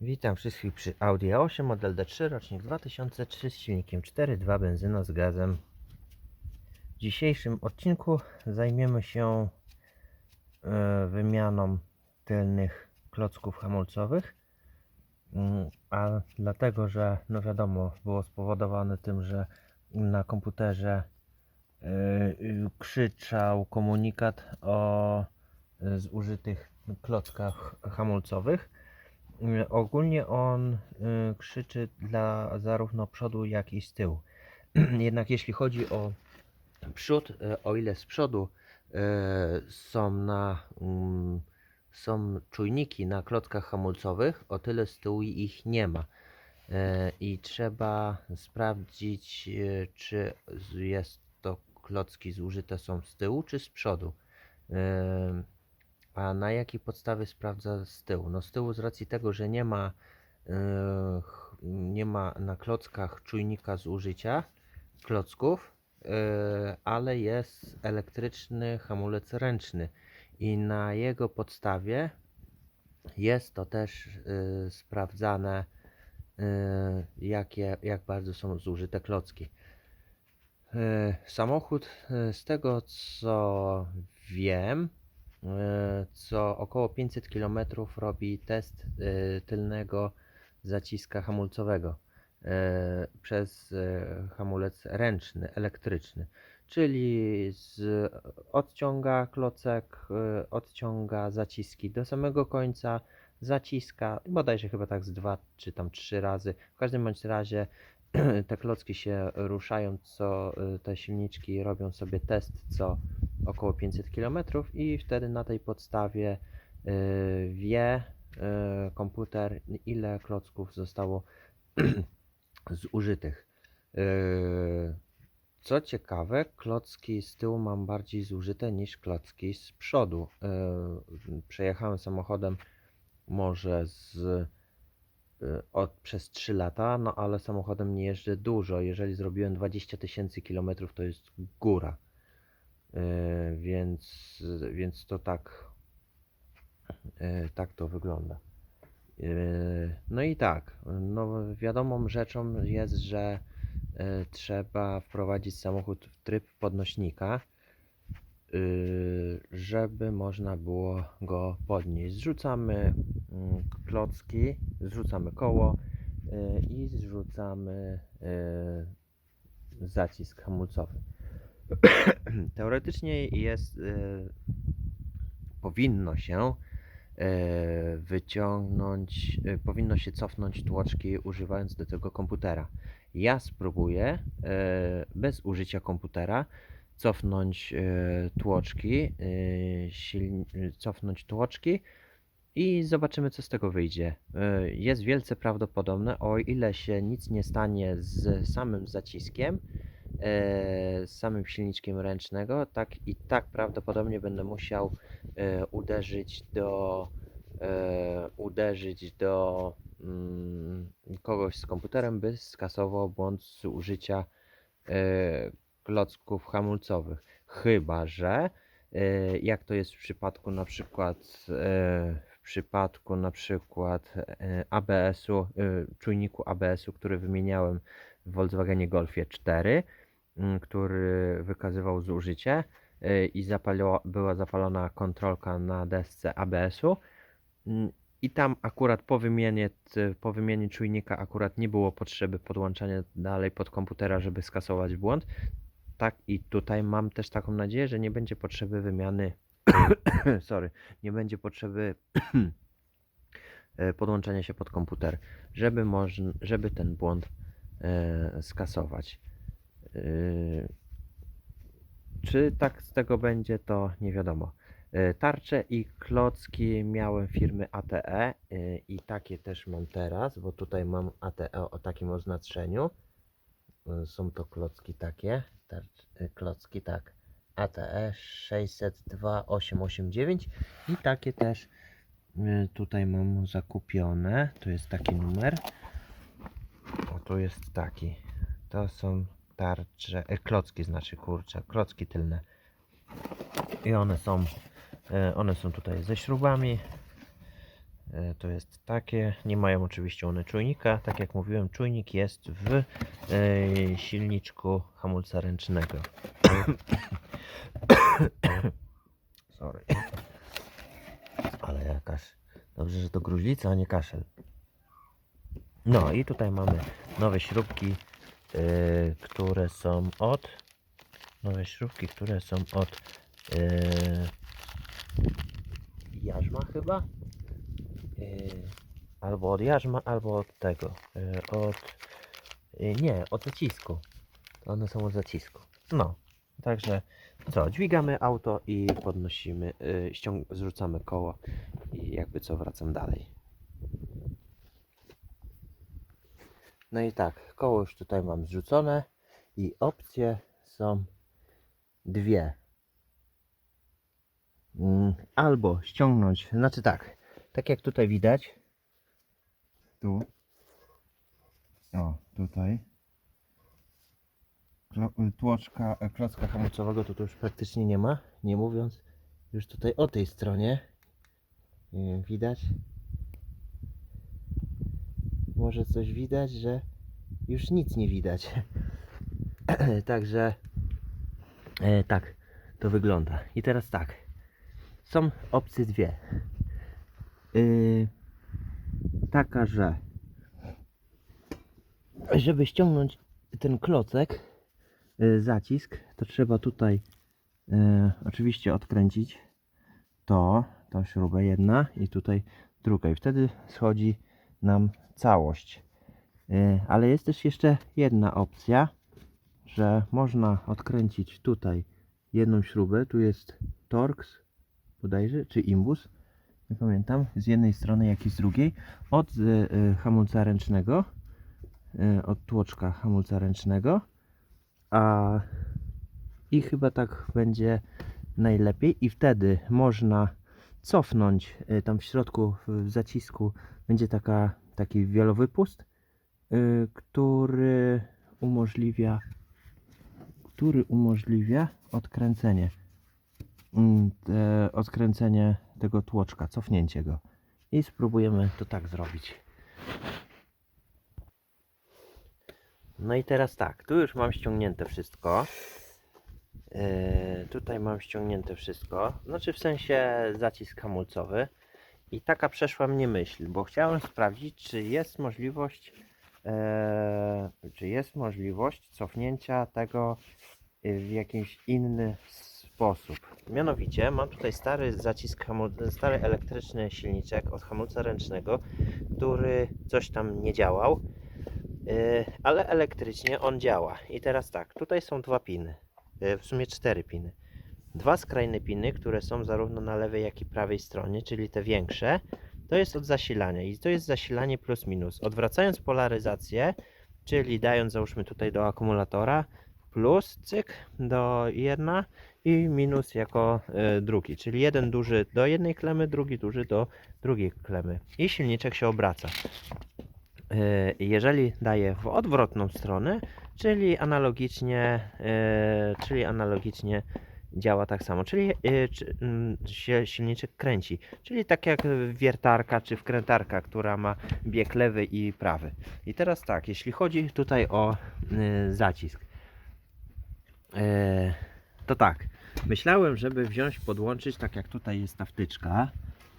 Witam wszystkich przy Audi A8 model D3 rocznik 2003 z silnikiem 4.2 benzyna z gazem. W dzisiejszym odcinku zajmiemy się e, wymianą tylnych klocków hamulcowych. Mm, A dlatego, że no wiadomo, było spowodowane tym, że na komputerze e, krzyczał komunikat o e, zużytych klockach hamulcowych. Y, Ogólnie on y, krzyczy dla zarówno przodu, jak i z tyłu. Jednak jeśli chodzi o przód, y, o ile z przodu y, są na mm, są czujniki na klockach hamulcowych, o tyle z tyłu ich nie ma. I trzeba sprawdzić, czy jest to klocki zużyte są z tyłu, czy z przodu. A na jakiej podstawie sprawdza z tyłu? No z tyłu z racji tego, że nie ma, yy, nie ma na klockach czujnika zużycia klocków, yy, ale jest elektryczny hamulec ręczny i na jego podstawie jest to też yy, sprawdzane, jakie, jak bardzo są zużyte klocki. Samochód, z tego co wiem, co około 500 km robi test e, tylnego zaciska hamulcowego e, przez e, hamulec ręczny, elektryczny. Czyli z, odciąga klocek, e, odciąga zaciski do samego końca, zaciska, bodajże chyba tak z dwa czy tam trzy razy. W każdym bądź razie te klocki się ruszają, co e, te silniczki robią sobie test co około 500 km i wtedy na tej podstawie y, wie y, komputer ile klocków zostało zużytych. Y, Co ciekawe, klocki z tyłu mam bardziej zużyte niż klocki z przodu. Przejechałem samochodem może z od, przez 3 lata, no ale samochodem nie jeżdżę dużo. Jeżeli zrobiłem 20 tysięcy kilometrów, to jest góra. Yy, więc, więc to tak, yy, tak to wygląda. Yy, No i tak, no wiadomą rzeczą jest, że trzeba wprowadzić samochód w tryb podnośnika, żeby można było go podnieść. Zrzucamy mm, klocki, zrzucamy koło i zrzucamy zacisk hamulcowy. Teoretycznie jest, e, powinno się e, wyciągnąć, e, powinno się cofnąć tłoczki używając do tego komputera. Ja spróbuję e, bez użycia komputera cofnąć e, tłoczki, e, cofnąć tłoczki i zobaczymy co z tego wyjdzie. Jest wielce prawdopodobne, o ile się nic nie stanie z samym zaciskiem, z samym silniczkiem ręcznego, tak i tak prawdopodobnie będę musiał e, uderzyć do e, uderzyć do mm, kogoś z komputerem, by skasował błąd z użycia e, klocków hamulcowych. Chyba, że e, jak to jest w przypadku na przykład e, w przypadku na przykład e, ABS-u, e, czujniku ABS-u, który wymieniałem w Volkswagenie Golfie 4, mm, który wykazywał zużycie y, i była zapalona kontrolka na desce ABS-u. Mm, I tam akurat po wymianie, po wymianie czujnika akurat nie było potrzeby podłączania dalej pod komputera, żeby skasować błąd. Tak i tutaj mam też taką nadzieję, że nie będzie potrzeby wymiany sorry, nie będzie potrzeby e, podłączania się pod komputer, żeby, żeby ten błąd skasować. Yy, Czy tak z tego będzie, to nie wiadomo. Yy, Tarcze i klocki miałem firmy ATE i takie też mam teraz, bo tutaj mam ATE o takim oznaczeniu. Są to klocki takie, tarcz, klocki tak, ATE 602889 i takie też tutaj mam zakupione. Tu jest taki numer. Tu jest taki. To są tarcze, e, klocki znaczy, kurczę, klocki tylne. I one są, e, one są tutaj ze śrubami. e, to jest takie. Nie mają oczywiście one czujnika. Tak jak mówiłem, czujnik jest w e, silniczku hamulca ręcznego. Sorry. Ale jakaś. Dobrze, że to gruźlica, a nie kaszel. No i tutaj mamy nowe śrubki, e, które są od. Nowe śrubki, które są od. e, jarzma chyba? Yy, albo od jarzma, albo od tego. Yy, od. Yy, nie, od zacisku. One są od zacisku. No. Także co, dźwigamy auto i podnosimy, yy, ściąg- zrzucamy koło i jakby co wracam dalej. No i tak, koło już tutaj mam zrzucone i opcje są dwie. Mm, albo ściągnąć, znaczy tak, tak jak tutaj widać, Tu. O, tutaj. Tłoczka, e, klocka hamulcowego. to tu już praktycznie nie ma, nie mówiąc już tutaj o tej stronie, nie wiem, widać, może coś widać, że już nic nie widać, także e, tak to wygląda. I teraz tak, są opcje dwie, yy, taka, że żeby ściągnąć ten klocek, y, zacisk, to trzeba tutaj y, oczywiście odkręcić to, tą śrubę jedna i tutaj druga. I wtedy schodzi nam całość. Y, ale jest też jeszcze jedna opcja, że można odkręcić tutaj jedną śrubę, tu jest Torx bodajże, czy Imbus, nie pamiętam, z jednej strony jak i z drugiej, od y, y, hamulca ręcznego, od tłoczka hamulca ręcznego, a i chyba tak będzie najlepiej. I wtedy można cofnąć tam w środku w zacisku będzie taka, taki wielowypust, y, który umożliwia który umożliwia odkręcenie mm, odkręcenie tego tłoczka, cofnięcie go i spróbujemy to tak zrobić. No i teraz tak, tu już mam ściągnięte wszystko. Yy, tutaj mam ściągnięte wszystko, znaczy w sensie zacisk hamulcowy. I taka przeszła mnie myśl, bo chciałem sprawdzić, czy jest możliwość, e, czy jest możliwość cofnięcia tego w jakiś inny sposób. Mianowicie mam tutaj stary zacisk, stary elektryczny silniczek od hamulca ręcznego, który coś tam nie działał. Yy, ale elektrycznie on działa. I teraz tak, tutaj są dwa piny, yy, w sumie cztery piny. Dwa skrajne piny, które są zarówno na lewej, jak i prawej stronie, czyli te większe, to jest od zasilania i to jest zasilanie plus minus. Odwracając polaryzację, czyli dając załóżmy tutaj do akumulatora plus cyk do jedna i minus jako y, drugi, czyli jeden duży do jednej klemy, drugi duży do drugiej klemy i silniczek się obraca. E, jeżeli daje w odwrotną stronę, czyli analogicznie, e, czyli analogicznie działa tak samo, czyli czy, mm, się silniczek kręci, czyli tak jak wiertarka czy wkrętarka, która ma bieg lewy i prawy. I teraz tak, jeśli chodzi tutaj o e, zacisk, e, to tak, myślałem, żeby wziąć, podłączyć, tak jak tutaj jest ta wtyczka,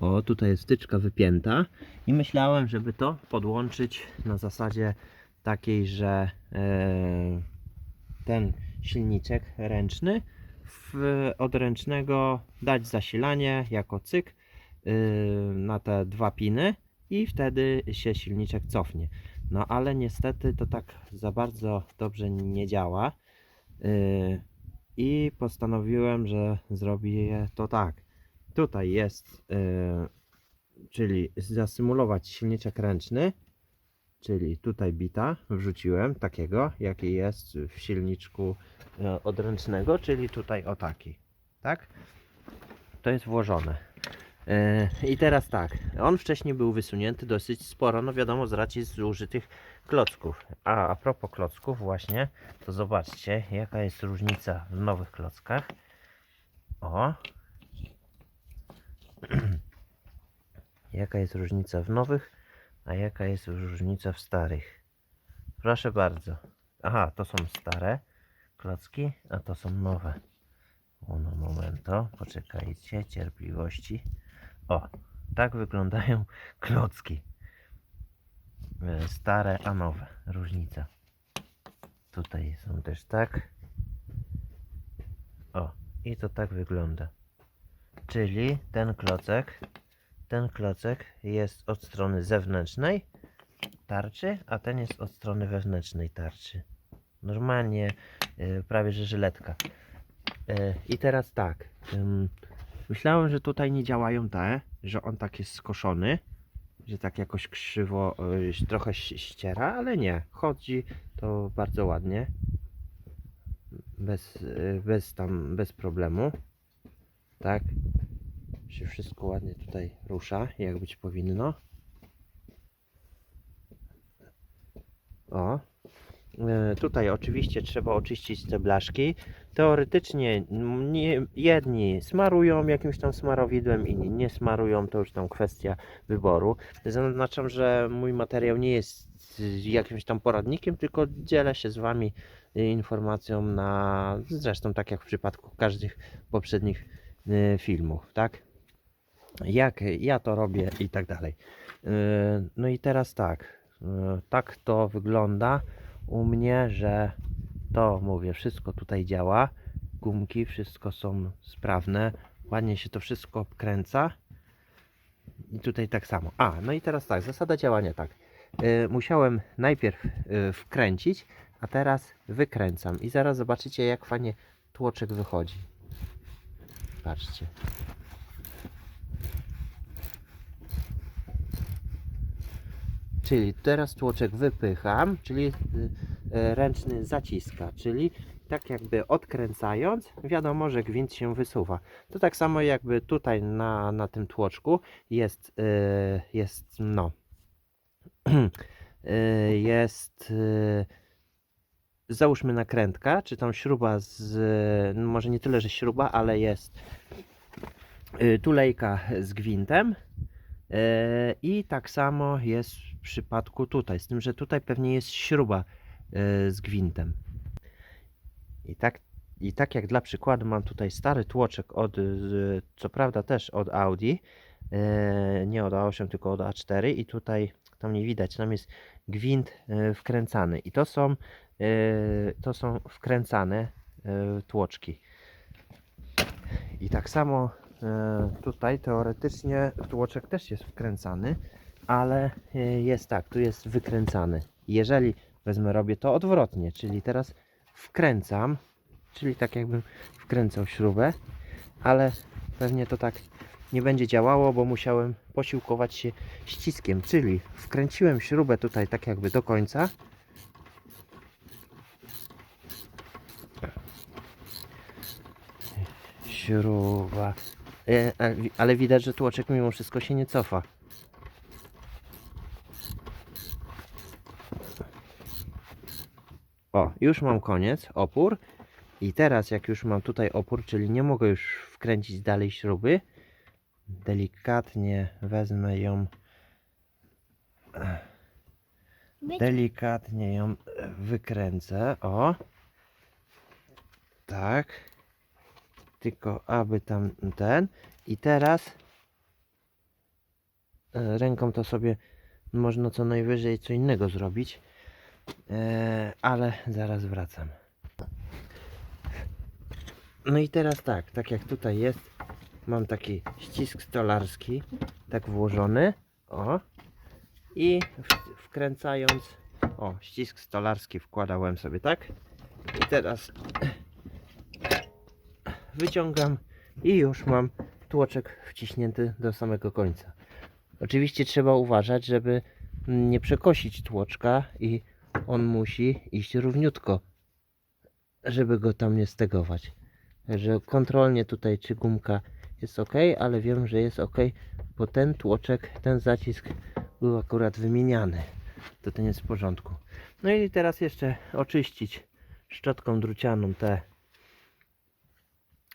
o tutaj jest wtyczka wypięta, i myślałem, żeby to podłączyć na zasadzie takiej, że ten silniczek ręczny w, od ręcznego dać zasilanie jako cyk e, na te dwa piny i wtedy się silniczek cofnie. No ale niestety to tak za bardzo dobrze nie działa e, i postanowiłem, że zrobię to tak. Tutaj jest e, czyli zasymulować silniczek ręczny, czyli tutaj bita wrzuciłem takiego, jaki jest w silniczku e, odręcznego, czyli tutaj o taki, tak? To jest włożone. E, I teraz tak, on wcześniej był wysunięty dosyć sporo, no wiadomo z racji zużytych klocków. A a propos klocków właśnie, to zobaczcie jaka jest różnica w nowych klockach. O, jaka jest różnica w nowych, a jaka jest różnica w starych. Proszę bardzo. Aha, to są stare klocki, a to są nowe. Uno momento, poczekajcie, cierpliwości. O, tak wyglądają klocki. E, Stare, a nowe. Różnica. Tutaj są też tak. O, i to tak wygląda. Czyli ten klocek, ten klocek jest od strony zewnętrznej tarczy, a ten jest od strony wewnętrznej tarczy. Normalnie prawie że żyletka. Y, I teraz tak. myślałem, że tutaj nie działają te, że on tak jest skoszony, że tak jakoś krzywo y, trochę ściera, ale nie. Chodzi to bardzo ładnie. Bez, bez tam, bez problemu. Tak. Się wszystko ładnie tutaj rusza, jak być powinno. O. E, Tutaj oczywiście trzeba oczyścić te blaszki. Teoretycznie nie, jedni smarują jakimś tam smarowidłem, inni nie smarują, to już tam kwestia wyboru. Zaznaczam, że mój materiał nie jest jakimś tam poradnikiem, tylko dzielę się z Wami y, informacją na, zresztą tak jak w przypadku każdych poprzednich y, filmów, tak? Jak ja to robię i tak dalej. No i teraz tak, tak to wygląda u mnie, że to mówię, wszystko tutaj działa. Gumki, wszystko są sprawne. Ładnie się to wszystko kręca. I tutaj tak samo. A, no i teraz tak, zasada działania tak. Y, musiałem najpierw y, wkręcić, a teraz wykręcam. I zaraz zobaczycie, jak fajnie tłoczek wychodzi. Patrzcie. Czyli teraz tłoczek wypycham, czyli y, y, ręczny zaciska, czyli tak jakby odkręcając, wiadomo, że gwint się wysuwa. To tak samo jakby tutaj na, na tym tłoczku jest, y, jest no, y, jest załóżmy nakrętka, czy tam śruba z, no może nie tyle, że śruba, ale jest tulejka z gwintem. E, I tak samo jest przypadku tutaj, z tym, że tutaj pewnie jest śruba e, z gwintem. I tak, I tak jak dla przykładu mam tutaj stary tłoczek od, co prawda też od Audi, e, nie od A8, tylko od A4 i tutaj, tam nie widać, tam jest gwint e, wkręcany i to są, to są wkręcane tłoczki. I tak samo tutaj teoretycznie tłoczek też jest wkręcany, ale e, jest tak, tu jest wykręcany. Jeżeli wezmę, robię to odwrotnie, czyli teraz wkręcam, czyli tak jakbym wkręcał śrubę, ale pewnie to tak nie będzie działało, bo musiałem posiłkować się ściskiem, czyli wkręciłem śrubę tutaj tak jakby do końca. Śruba. E, ale wi- Ale widać, że tłoczek mimo wszystko się nie cofa. O, już mam koniec, opór. I teraz jak już mam tutaj opór, czyli nie mogę już wkręcić dalej śruby, delikatnie wezmę ją, delikatnie ją wykręcę, o. Tak. Tylko aby tam ten. I teraz e, ręką to sobie można co najwyżej co innego zrobić. E, ale zaraz wracam. No i teraz tak, tak jak tutaj jest, mam taki ścisk stolarski, tak włożony, o, i wkręcając, o, ścisk stolarski wkładałem sobie, tak, i teraz wyciągam i już mam tłoczek wciśnięty do samego końca. Oczywiście trzeba uważać, żeby nie przekosić tłoczka i on musi iść równiutko, żeby go tam nie stegować. Także kontrolnie tutaj czy gumka jest ok, ale wiem, że jest ok, bo ten tłoczek, ten zacisk był akurat wymieniany. To ten jest w porządku. No i teraz jeszcze oczyścić szczotką drucianą te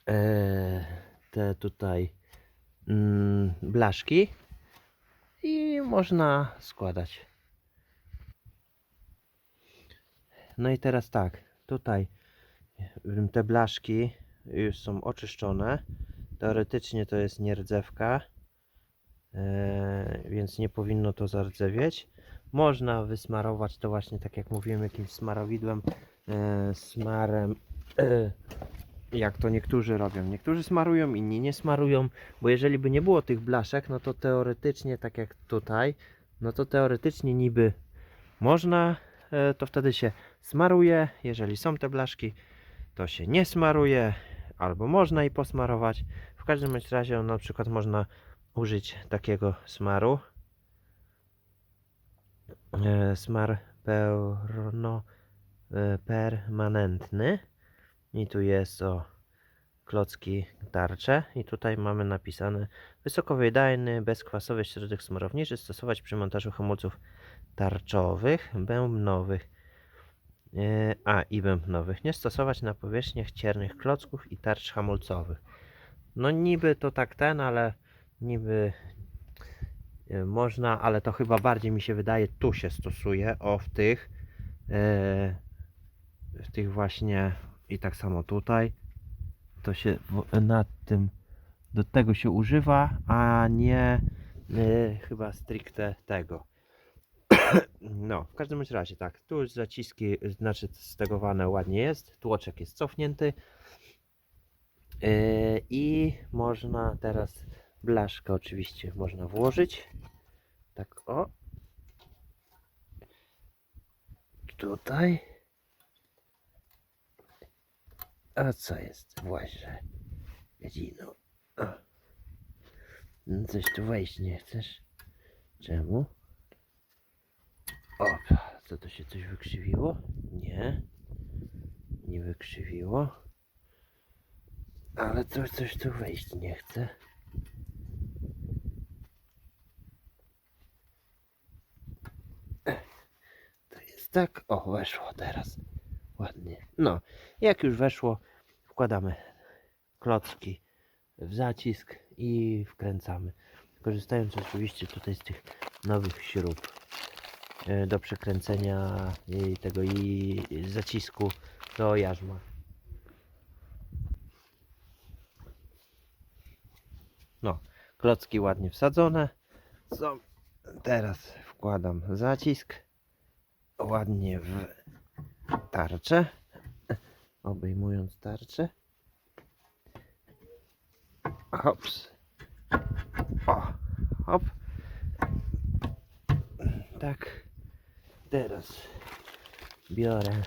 e, te tutaj mm, blaszki i można składać. No i teraz tak, tutaj te blaszki już są oczyszczone. Teoretycznie to jest nierdzewka, e, więc nie powinno to zardzewieć. Można wysmarować to właśnie tak jak mówiłem jakimś smarowidłem, e, smarem, e, jak to niektórzy robią. Niektórzy smarują, inni nie smarują, bo jeżeli by nie było tych blaszek, no to teoretycznie tak jak tutaj, no to teoretycznie niby można, to wtedy się smaruje. Jeżeli są te blaszki, to się nie smaruje, albo można i posmarować. W każdym razie no, na przykład można użyć takiego smaru. E, Smar pełno e, permanentny. I tu jest o klocki tarcze. I tutaj mamy napisane wysokowydajny, bezkwasowy środek smarowniczy stosować przy montażu hamulców tarczowych, bębnowych. E, A i bębnowych. Nie stosować na powierzchniach ciernych klocków i tarcz hamulcowych. No niby to tak ten, ale niby e, można, ale to chyba bardziej mi się wydaje tu się stosuje, o w tych e, w tych właśnie i tak samo tutaj to się nad tym do tego się używa, a nie chyba stricte tego. No, w każdym razie tak, tu już zaciski, znaczy stegowane ładnie jest, tłoczek jest cofnięty. Yy, i można teraz blaszkę oczywiście można włożyć, tak o, tutaj, a co jest? Właśnie, Gadzino, o. No coś tu wejść nie chcesz, czemu? O, co to się coś wykrzywiło? Nie. Nie wykrzywiło. Ale to coś tu wejść nie chce. To jest tak. O, weszło teraz. Ładnie. No, jak już weszło, wkładamy klocki w zacisk i wkręcamy. Korzystając oczywiście tutaj z tych nowych śrub do przekręcenia tego i zacisku do jarzma. No, klocki ładnie wsadzone. Są. Teraz wkładam zacisk ładnie w tarczę, obejmując tarczę. Hops. O, hop. Tak. Teraz biorę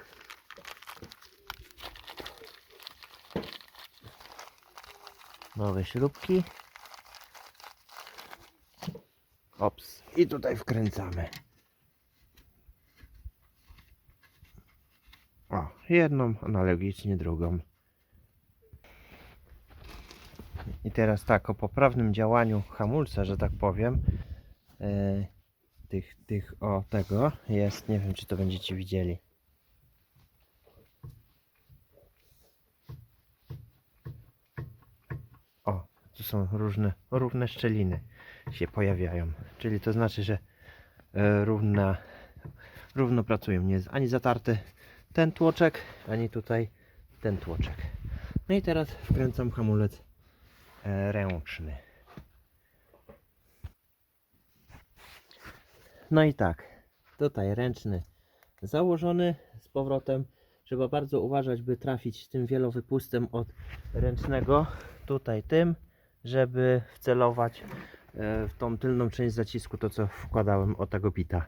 nowe śrubki. Ops. I tutaj wkręcamy. O, jedną, analogicznie drugą. I teraz tak, o poprawnym działaniu hamulca, że tak powiem, e, tych, tych, o tego jest, nie wiem czy to będziecie widzieli. O, tu są różne, równe szczeliny się pojawiają, czyli to znaczy, że e, równa, równo pracują, nie jest ani zatarty ten tłoczek, ani tutaj ten tłoczek. No i teraz wkręcam hamulec e, ręczny. No i tak, tutaj ręczny założony z powrotem. Trzeba bardzo uważać, by trafić tym wielowypustem od ręcznego, tutaj tym, żeby wcelować e, w tą tylną część zacisku, to co wkładałem o tego bita.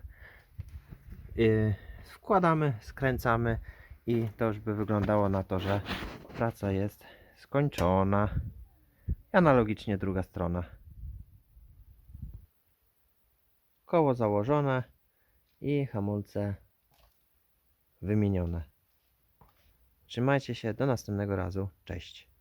Yy, Wkładamy, skręcamy i to już by wyglądało na to, że praca jest skończona. Analogicznie druga strona. Koło założone i hamulce wymienione. Trzymajcie się, do następnego razu. Cześć.